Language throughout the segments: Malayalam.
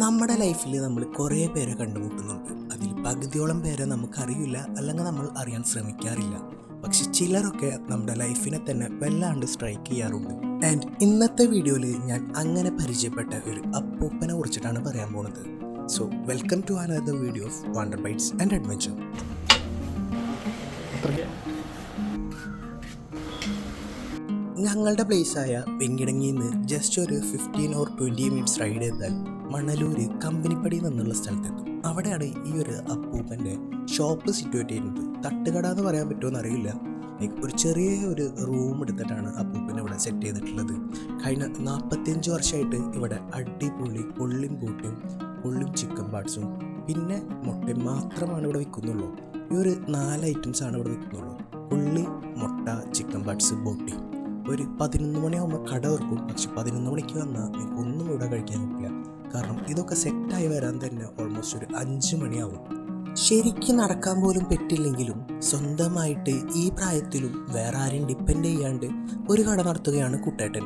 നമ്മുടെ ലൈഫിൽ നമ്മൾ കുറേ പേരെ കണ്ടുമുട്ടുന്നുണ്ട്. അതിൽ പകുതിയോളം പേരെ നമുക്കറിയില്ല അല്ലെങ്കിൽ നമ്മൾ അറിയാൻ ശ്രമിക്കാറില്ല. പക്ഷെ ചിലരൊക്കെ നമ്മുടെ ലൈഫിനെ തന്നെ വല്ലാണ്ട് സ്ട്രൈക്ക് ചെയ്യാറുണ്ട്. ആൻഡ് ഇന്നത്തെ വീഡിയോയിൽ ഞാൻ അങ്ങനെ പരിചയപ്പെട്ട ഒരു അപ്പൂപ്പനെ കുറിച്ചിട്ടാണ് പറയാൻ പോകുന്നത് so welcome to another video of wonder bites and adventure ഞങ്ങളുടെ പ്ലേസായ വെങ്കിടങ്ങിയിൽ നിന്ന് ജസ്റ്റ് ഒരു fifteen or twenty minutes ride ചെയ്താൽ മണലൂര് കമ്പനിപ്പടി എന്നുള്ള സ്ഥലത്തെത്തും. അവിടെയാണ് ഈ ഒരു അപ്പൂപ്പന്റെ ഷോപ്പ് സിറ്റുവേറ്റ് ചെയ്യുന്നത്. തട്ടുകട എന്ന് പറയാൻ പറ്റുമോ അറിയില്ല ഒരു ചെറിയ ഒരു റൂം എടുത്തിട്ടാണ് അപ്പൂപ്പൻ ഇവിടെ സെറ്റ് ചെയ്തിട്ടുള്ളത്. കഴിഞ്ഞ നാൽപ്പത്തിയഞ്ച് വർഷമായിട്ട് ഇവിടെ അടിപൊളി പൊള്ളിയും കൂട്ടിയും പൊള്ളിയും ചിക്കൻ പാർട്സും പിന്നെ മുട്ടയും മാത്രമാണ് ഇവിടെ വിൽക്കുന്നുള്ളൂ. ഈ ഒരു നാല് ഐറ്റംസ് ആണ് ഇവിടെ വിൽക്കുന്നുള്ളൂ. ഉള്ളി മുട്ട ചിക്കൻ പാർട്സ് ബോട്ടി. ഒരു പതിനൊന്ന് മണിയാകുമ്പോൾ കട ഓർക്കും പക്ഷെ പതിനൊന്ന് മണിക്ക് വന്നാൽ ഒന്നും ഇവിടെ കഴിക്കാൻ പറ്റില്ല. കാരണം ഇതൊക്കെ സെറ്റായി വരാൻ തന്നെ ഓൾമോസ്റ്റ് ഒരു അഞ്ച് മണിയാവും. ശരിക്കും നടക്കാൻ പോലും പറ്റില്ലെങ്കിലും സ്വന്തമായിട്ട് ഈ പ്രായത്തിലും വേറെ ആരെയും ഡിപ്പെൻഡ് ചെയ്യാണ്ട് ഒരു കട നടത്തുകയാണ് കുട്ടേട്ടൻ.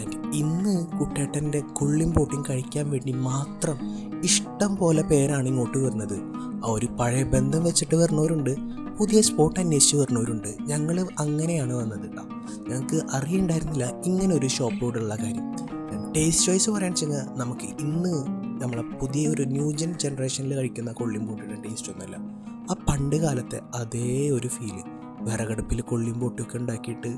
ആൻഡ് ഇന്ന് കുട്ടേട്ടന്റെ കൊള്ളിയും പോട്ടിയും കഴിക്കാൻ വേണ്ടി മാത്രം ഇഷ്ടം പോലെ പേരാണ് ഇങ്ങോട്ട് വരുന്നത്. ആ ഒരു പഴയ ബന്ധം വെച്ചിട്ട് വരുന്നവരുണ്ട് പുതിയ സ്പോട്ട് അന്വേഷിച്ച് വരുന്നവരുണ്ട്. ഞങ്ങൾ അങ്ങനെയാണ് വന്നത്. ഞങ്ങൾക്ക് അറിയണ്ടായിരുന്നില്ല ഇങ്ങനെ ഒരു ഷോപ്പിലൂടെയുള്ള കാര്യം. ടേസ്റ്റ് ചോയ്സ് പറയാൻ വെച്ചാൽ നമുക്ക് ഇന്ന് നമ്മളെ പുതിയ ഒരു ന്യൂജൻ ജനറേഷനിൽ കഴിക്കുന്ന കൊള്ളിയും പോട്ടിയുടെ ടേസ്റ്റ് ഒന്നുമല്ല ആ പണ്ട് കാലത്തെ അതേ ഒരു ഫീൽ വിറകടുപ്പിൽ കൊള്ളിയും പോട്ടിയൊക്കെ ഉണ്ടാക്കിയിട്ട്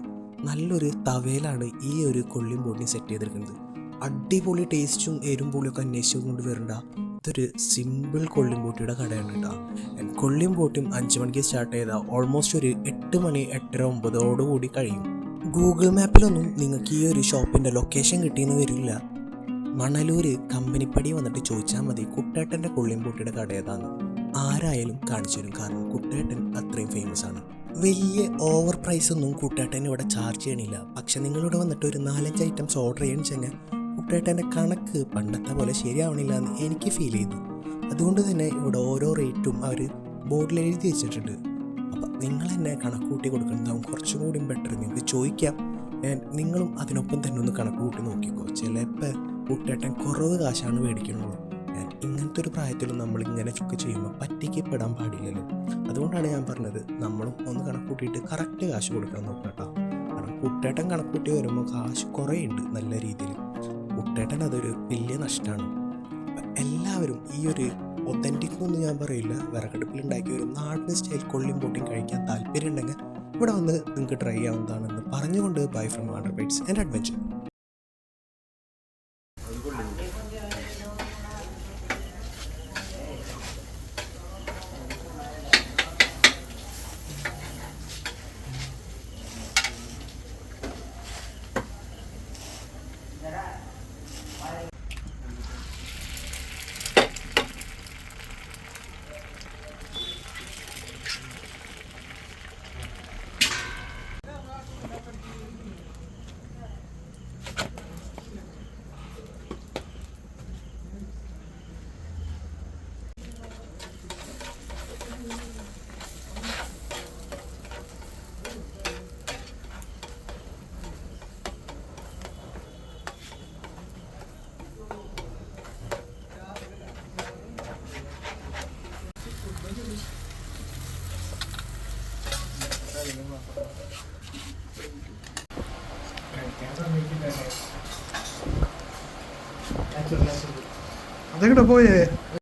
നല്ലൊരു തവയിലാണ് ഈ ഒരു കൊള്ളിയും പോട്ടിയും സെറ്റ് ചെയ്തിരിക്കുന്നത് അടിപൊളി ടേസ്റ്റും എരും പുളിയൊക്കെ അന്വേഷിച്ചു കൊണ്ട് വരണ്ട. ഇതൊരു സിമ്പിൾ കൊള്ളിയും പോട്ടിയുടെ കടയാണ് കേട്ടോ. And കൊള്ളിയും പോട്ടിയും അഞ്ച് മണിക്ക് സ്റ്റാർട്ട് ചെയ്താൽ ഓൾമോസ്റ്റ് ഒരു എട്ട് മണി എട്ടര ഒമ്പതോടുകൂടി കഴിയും. ഗൂഗിൾ മാപ്പിലൊന്നും നിങ്ങൾക്ക് ഈ ഒരു ഷോപ്പിന്റെ ലൊക്കേഷൻ കിട്ടിയെന്ന് വരില്ല. മണലൂര് കമ്പനിപ്പടി വന്നിട്ട് ചോദിച്ചാൽ മതി കുട്ടേട്ടന്റെ കൊള്ളിയും പൊട്ടിയുടെ കട ആരായാലും കാണിച്ചു തരും കാരണം കുട്ടേട്ടൻ അത്രയും ഫേമസ് ആണ്. വലിയ ഓവർ പ്രൈസ് ഒന്നും കുട്ടേട്ടൻ ഇവിടെ ചാർജ് ചെയ്യണില്ല. പക്ഷെ നിങ്ങളിവിടെ വന്നിട്ട് ഒരു നാലഞ്ച് ഐറ്റംസ് ഓർഡർ ചെയ്യണമെന്ന് വെച്ചാൽ കുട്ടേട്ടന്റെ കണക്ക് പണ്ടത്തെ പോലെ ശരിയാവണില്ല എന്ന് എനിക്ക് ഫീൽ ചെയ്തു. അതുകൊണ്ട് തന്നെ ഇവിടെ ഓരോ റേറ്റും അവർ ബോർഡിൽ എഴുതി വെച്ചിട്ടുണ്ട്. അപ്പം നിങ്ങൾ തന്നെ കണക്ക് കൂട്ടി കൊടുക്കുന്നതാവും കുറച്ചും കൂടി ബെറ്റർ നിങ്ങൾക്ക് ചോദിക്കാം. നിങ്ങളും അതിനൊപ്പം തന്നെ ഒന്ന് കണക്ക് കൂട്ടി നോക്കിക്കോ. ചിലപ്പോൾ കുട്ടേട്ടൻ കുറവ് കാശാണ് മേടിക്കുന്നുള്ളൂ ഇങ്ങനത്തെ ഒരു പ്രായത്തിൽ നമ്മൾ ഇങ്ങനെ ഒക്കെ ചെയ്യുമ്പോൾ പറ്റിക്കപ്പെടാൻ പാടില്ലല്ലോ. അതുകൊണ്ടാണ് ഞാൻ പറഞ്ഞത് നമ്മളും ഒന്ന് കണക്ക് കൂട്ടിയിട്ട് കറക്റ്റ് കാശ് കൊടുക്കാൻ നോക്കാം കേട്ടോ കാരണം കുട്ടേട്ടൻ കണക്ക് കൂട്ടി വരുമ്പോൾ കാശ് കുറേ ഉണ്ട് നല്ല രീതിയിൽ കുട്ടേട്ടൻ അതൊരു വലിയ നഷ്ടമാണ് എല്ലാവരും ഈ ഒരു ഒത്തന്റിക് ഒന്നും ഞാൻ പറയില്ല. വിറകടുപ്പിൽ ഉണ്ടാക്കിയ ഒരു നാടൻ സ്റ്റൈൽ കൊള്ളിയും പൊട്ടിയും കഴിക്കാൻ താല്പര്യം ഉണ്ടെങ്കിൽ ഇവിടെ വന്ന് നിങ്ങൾക്ക് ട്രൈ ചെയ്യാവുന്നതാണെന്ന് പറഞ്ഞുകൊണ്ട് bye from bites and adventure അതെങ്ങോട്ടാ പോയേ?